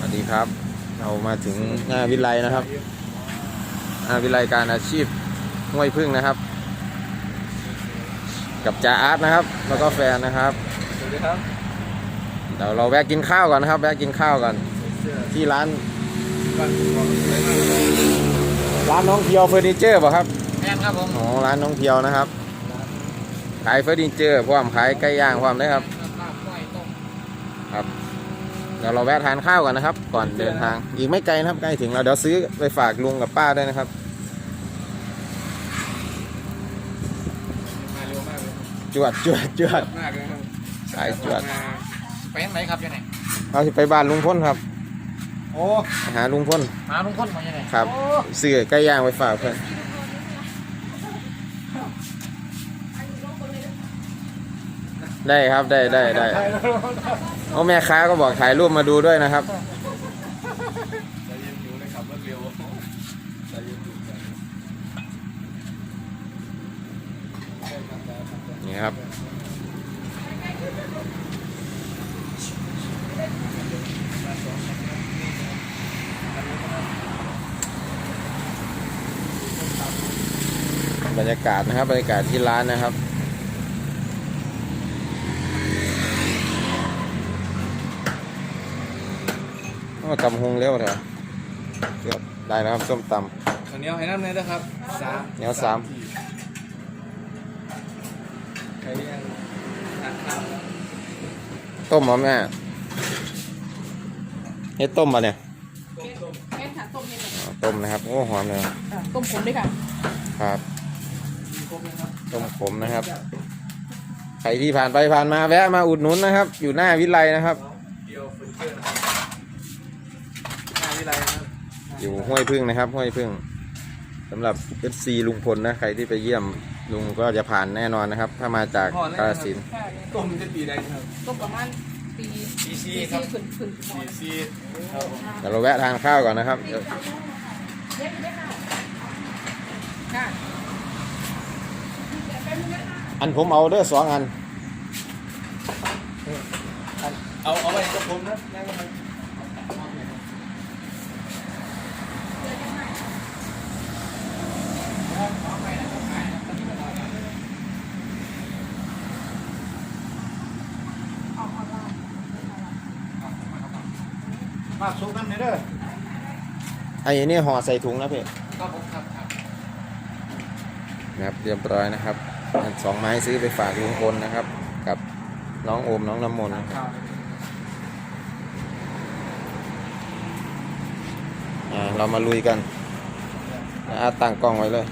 วัสดีครับ เรามาถึงหน้าวิไลนะครับหน้าวิไลการอาชีพห้วยพึ่งนะครับ กับจ่าอาร์ตนะครับ แล้วก็แฟนนะครับสวัสดีครับเดี๋ยวเราแวะกินข้าวก่อนนะครับแวะกินข้าวก่อนเสื้อที่ร้านบ้านของสวยมากเลยร้านน้องเพียวเฟอร์นิเจอร์ป่ะครับแอนครับผมอ๋อร้านน้องเพียวนะครับขายเฟอร์นิเจอร์พร้อมขายไก่ย่างพร้อมด้วยครับลาบก้อยต้มครับ เดี๋ยวเราแวะทานข้าวกันนะครับ ก่อนเดินทาง อีกไม่ไกลนะครับใกล้ถึงเราเดี๋ยวซื้อไปฝากลุงกับป้าด้วยนะครับมาเร็วมากเลยจวดจวดจวดมากเลยครับสายจวดมาไปทางไหนครับยังไงเราสิไปบ้านลุงพ้นครับโอ้ไปหาลุงพ้นมาลุงพลมายังไงครับโอ้ซื้อไก่ย่างไปฝากเพื่อน ได้ครับได้ได้ได้ถ่ายแล้วโอ้แม่ค้าก็บอกถ่ายรูปมาดูด้วยนะครับใจเย็นอยู่เลยขับรถเร็วใจเย็นอยู่ใจเย็นนี่ครับบรรยากาศนะครับบรรยากาศที่ร้านนะครับ โอ้ตำหงเร็วเถอะเกือบได้แล้วครับส้มตข้าวเหนียวให้น้ำเลยนะครับสามเหนียวสามที่ใครยังทานข้าวแล้วำต้มเหรอแม่เฮ็ดต้มมาเนี่ยต้มต้มแม่ค่ะต้มเย็นเลยอ๋อต้มนะครับ โอ้หอมเลยค่ะต้มขมด้วยค่ะครับมีครบเลยครับ ต้มขมนะครับ ใครที่ผ่านไปผ่านมาแวะมาอุดหนุนนะครับ อยู่หน้าวิไลนะครับ เดียวเฟอร์นิเจอร์นะครับหน้า วิไลนะครับอยู่ห้วยพึ่งนะครับ ห้วยพึ่งสำหรับ FC ลุงพลนะใครที่ไปเยี่ยมลุงก็จะผ่านแน่นอนนะครับ ถ้ามาจากกาฬสินธุ์ค่ะต้มจะปีใดครับต้มประมาณปีปีซีครับขึ้นขึ้นปีซีครับผมเดี๋ยวเราแวะทานข้าวก่อนนะครับเดี๋ยวค่ะอันผมเอาเด้อสองอัน เอาเอาไปกับผมนะนั่งกันไป มาซุปน้ำเนี่ยเด้อไอ้นี่ห่อใส่ถุงนะพี่ครับผมครับครับนะครับเรียบร้อยนะครับอันสองไม้ซื้อไปฝากลุงพลนะครับ กับน้องโอมน้องน้ำมนต์นะครับข้าวอ่าเรามาลุยกันอาตั้งกล้องไว้เลย